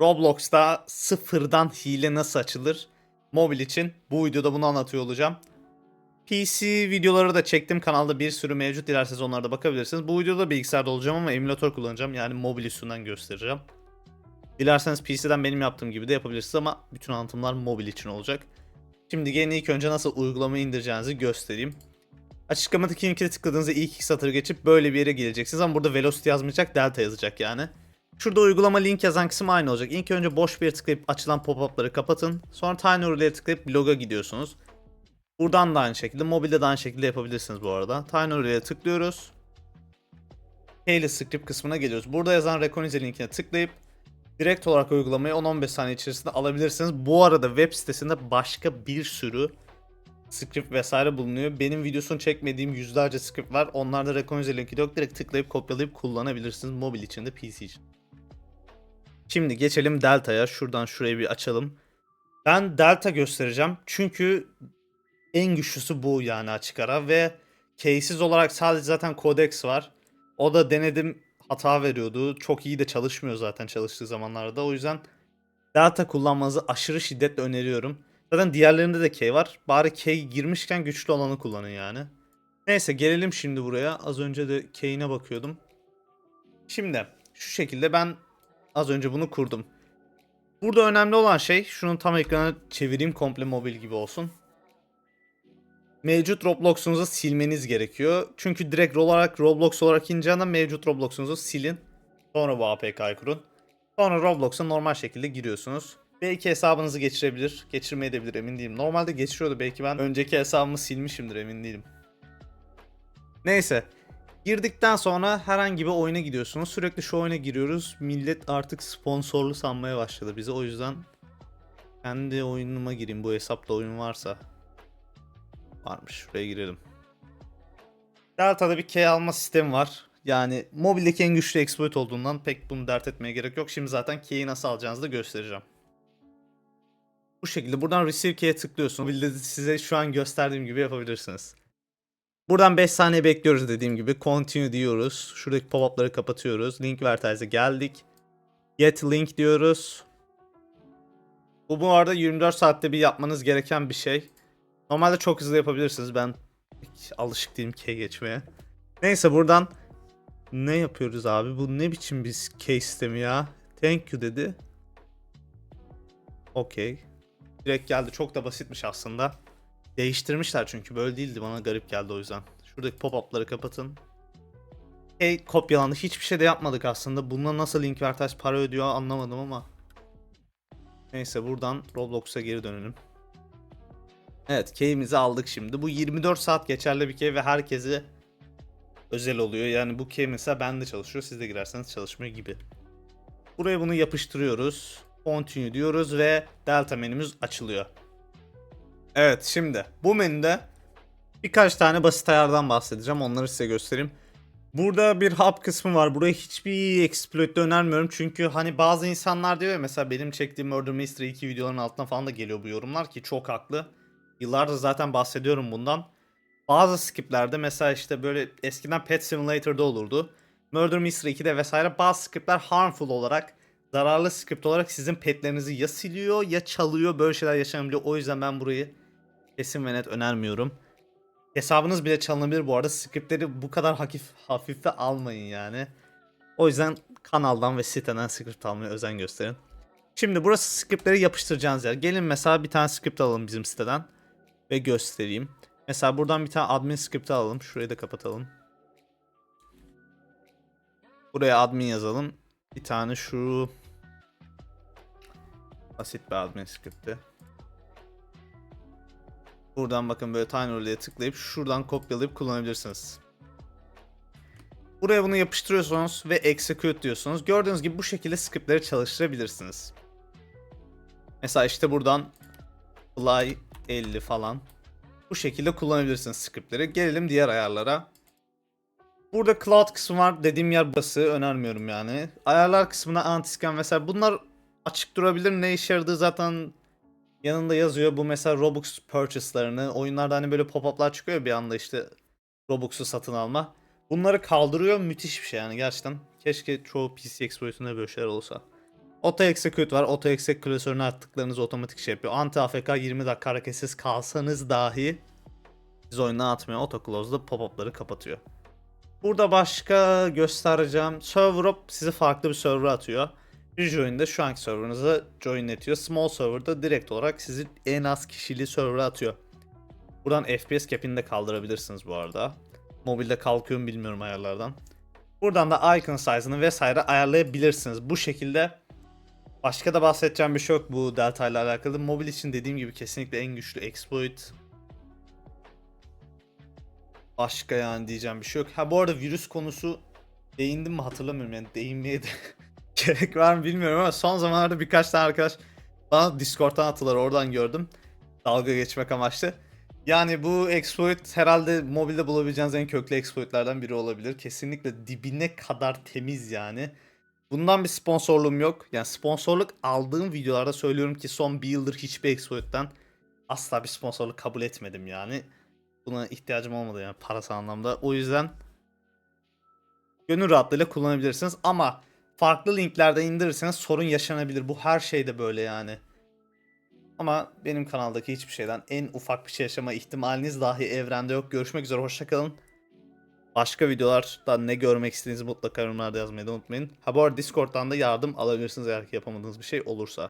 Roblox'ta sıfırdan hile nasıl açılır? Mobil için bu videoda bunu anlatıyor olacağım. PC videoları da çektim. Kanalda bir sürü mevcut. Dilerseniz onlara da bakabilirsiniz. Bu videoda bilgisayarda olacağım ama emülatör kullanacağım. Yani mobil üstünden göstereceğim. Dilerseniz PC'den benim yaptığım gibi de yapabilirsiniz ama bütün anlatımlar mobil için olacak. Şimdi gelin ilk önce nasıl uygulamayı indireceğinizi göstereyim. Açıklamadaki linke tıkladığınızda ilk iki satırı geçip böyle bir yere geleceksiniz ama burada Velocity yazmayacak, Delta yazacak yani. Şurada uygulama link yazan kısım aynı olacak. İlk önce boş bir tıklayıp açılan pop-up'ları kapatın. Sonra Tiny URL'ye tıklayıp bloga gidiyorsunuz. Buradan da aynı şekilde, mobilde de aynı şekilde yapabilirsiniz bu arada. Tiny URL'ye tıklıyoruz. Hayley script kısmına geliyoruz. Burada yazan Recognize linkine tıklayıp direkt olarak uygulamayı 10-15 saniye içerisinde alabilirsiniz. Bu arada web sitesinde başka bir sürü script vesaire bulunuyor. Benim videosunu çekmediğim yüzlerce script var. Onlarda Recognize linki yok. Direkt tıklayıp kopyalayıp kullanabilirsiniz. Mobil için de PC için. Şimdi geçelim Delta'ya. Şuradan şurayı bir açalım. Ben Delta göstereceğim. Çünkü en güçlüsü bu yani açık ara ve case'siz olarak sadece zaten Codex var. O da denedim hata veriyordu. Çok iyi de çalışmıyor zaten çalıştığı zamanlarda. O yüzden Delta kullanmanızı aşırı şiddetle öneriyorum. Zaten diğerlerinde de K var. Bari K girmişken güçlü olanı kullanın yani. Neyse gelelim şimdi buraya. Az önce de K'ine bakıyordum. Şimdi şu şekilde ben az önce bunu kurdum. Burada önemli olan şey şunun tam ekranı çevireyim komple mobil gibi olsun. Mevcut Roblox'unuzu silmeniz gerekiyor. Çünkü direkt olarak Roblox olarak ineceğinden mevcut Roblox'unuzu silin. Sonra bu APK'yı kurun. Sonra Roblox'a normal şekilde giriyorsunuz. Belki hesabınızı geçirebilir. Geçirmeyebilir emin değilim. Normalde geçiriyordu. Belki ben önceki hesabımı silmişimdir emin değilim. Neyse. Girdikten sonra herhangi bir oyuna gidiyorsunuz. Sürekli şu oyuna giriyoruz. Millet artık sponsorlu sanmaya başladı bizi. O yüzden kendi oyunuma gireyim. Bu hesapta oyun varsa. Varmış. Şuraya girelim. Delta'da bir key alma sistemi var. Yani mobildeki en güçlü exploit olduğundan pek bunu dert etmeye gerek yok. Şimdi zaten key'i nasıl alacağınızı da göstereceğim. Bu şekilde buradan receive key'e tıklıyorsun. Mobilde de size şu an gösterdiğim gibi yapabilirsiniz. Buradan 5 saniye bekliyoruz dediğim gibi. Continue diyoruz. Şuradaki pop-up'ları kapatıyoruz. Link vertize'e geldik. Get link diyoruz. Bu bu arada 24 saatte bir yapmanız gereken bir şey. Normalde çok hızlı yapabilirsiniz. Ben alışık değilim key geçmeye. Neyse buradan ne yapıyoruz abi? Bu ne biçim bir case sistemi ya? Thank you dedi. Okey. Direkt geldi. Çok da basitmiş aslında. Değiştirmişler çünkü böyle değildi. Bana garip geldi o yüzden. Şuradaki pop-up'ları kapatın. Hey kopyalandı. Hiçbir şey de yapmadık aslında. Bununla nasıl link vertaç para ödüyor anlamadım ama. Neyse buradan Roblox'a geri dönelim. Evet key'imizi aldık şimdi. Bu 24 saat geçerli bir key ve herkese özel oluyor. Yani bu key mesela bende çalışıyor. Siz de girerseniz çalışmıyor gibi. Buraya bunu yapıştırıyoruz. Continue diyoruz ve Delta menümüz açılıyor. Evet şimdi bu menüde birkaç tane basit ayardan bahsedeceğim. Onları size göstereyim. Burada bir hub kısmı var. Buraya hiçbir exploit'te önermiyorum. Çünkü hani bazı insanlar diyor ya mesela benim çektiğim Murder Mystery 2 videoların altına falan da geliyor bu yorumlar ki çok haklı. Yıllardır zaten bahsediyorum bundan. Bazı skiplerde mesela işte böyle eskiden Pet Simulator'da olurdu. Murder Mystery 2'de vesaire bazı scriptler harmful olarak zararlı script olarak sizin petlerinizi ya siliyor ya çalıyor böyle şeyler yaşanabiliyor. O yüzden ben burayı kesin ve net önermiyorum. Hesabınız bile çalınabilir bu arada. Scriptleri bu kadar hafif hafife almayın yani. O yüzden kanaldan ve siteden script almaya özen gösterin. Şimdi burası scriptleri yapıştıracağınız yer. Gelin mesela bir tane script alalım bizim siteden ve göstereyim. Mesela buradan bir tane admin script alalım. Şurayı da kapatalım. Buraya admin yazalım. Bir tane şu basit bir admin script'i. Buradan bakın böyle tiny roll'e tıklayıp şuradan kopyalayıp kullanabilirsiniz. Buraya bunu yapıştırıyorsunuz ve execute diyorsunuz. Gördüğünüz gibi bu şekilde scriptleri çalıştırabilirsiniz. Mesela işte buradan fly 50 falan. Bu şekilde kullanabilirsiniz scriptleri. Gelelim diğer ayarlara. Burada cloud kısmı var. Dediğim yer burası. Önermiyorum yani. Ayarlar kısmına anti-scan vesaire. Bunlar açık durabilir. Ne işe yaradığı zaten yanında yazıyor. Bu mesela Robux purchase'larını. Oyunlarda hani böyle pop-up'lar çıkıyor bir anda işte Robux'u satın alma. Bunları kaldırıyor. Müthiş bir şey yani gerçekten. Keşke çoğu PC exploit'unda böyle şeyler olsa. Auto execute var. Auto execute klasörünü attıklarınız otomatik şey yapıyor. Anti AFK 20 dakika hareketsiz kalsanız dahi siz oyundan atmıyor. Auto close'da pop-up'ları kapatıyor. Burada başka göstereceğim. Server up sizi farklı bir server'a atıyor. Bir join'de şu anki server'ınıza joinletiyor. Small server'da direkt olarak sizi en az kişili server'a atıyor. Buradan FPS cap'ini de kaldırabilirsiniz bu arada. Mobilde kalkıyor mu bilmiyorum ayarlardan. Buradan da icon size'ını vesaire ayarlayabilirsiniz. Bu şekilde başka da bahsedeceğim bir şey yok bu Delta ile alakalı. Mobil için dediğim gibi kesinlikle en güçlü exploit. Başka yani diyeceğim bir şey yok. Ha bu arada virüs konusu değindim mi hatırlamıyorum yani değinmeye de gerek var mı bilmiyorum ama son zamanlarda birkaç tane arkadaş bana Discord'dan attılar oradan gördüm. Dalga geçmek amaçlı. Yani bu exploit herhalde mobilde bulabileceğiniz en köklü exploitlerden biri olabilir. Kesinlikle dibine kadar temiz yani. Bundan bir sponsorluğum yok. Yani sponsorluk aldığım videolarda söylüyorum ki son bir yıldır hiçbir exploit'ten asla bir sponsorluk kabul etmedim yani. Buna ihtiyacım olmadı yani parasal anlamda. O yüzden gönül rahatlığıyla kullanabilirsiniz ama farklı linklerde indirirseniz sorun yaşanabilir. Bu her şeyde böyle yani. Ama benim kanaldaki hiçbir şeyden en ufak bir şey yaşama ihtimaliniz dahi evrende yok. Görüşmek üzere, hoşçakalın. Başka videolarda ne görmek istediğinizi mutlaka yorumlarda yazmayı da unutmayın. Ha bu arada Discord'dan da yardım alabilirsiniz eğer ki yapamadığınız bir şey olursa.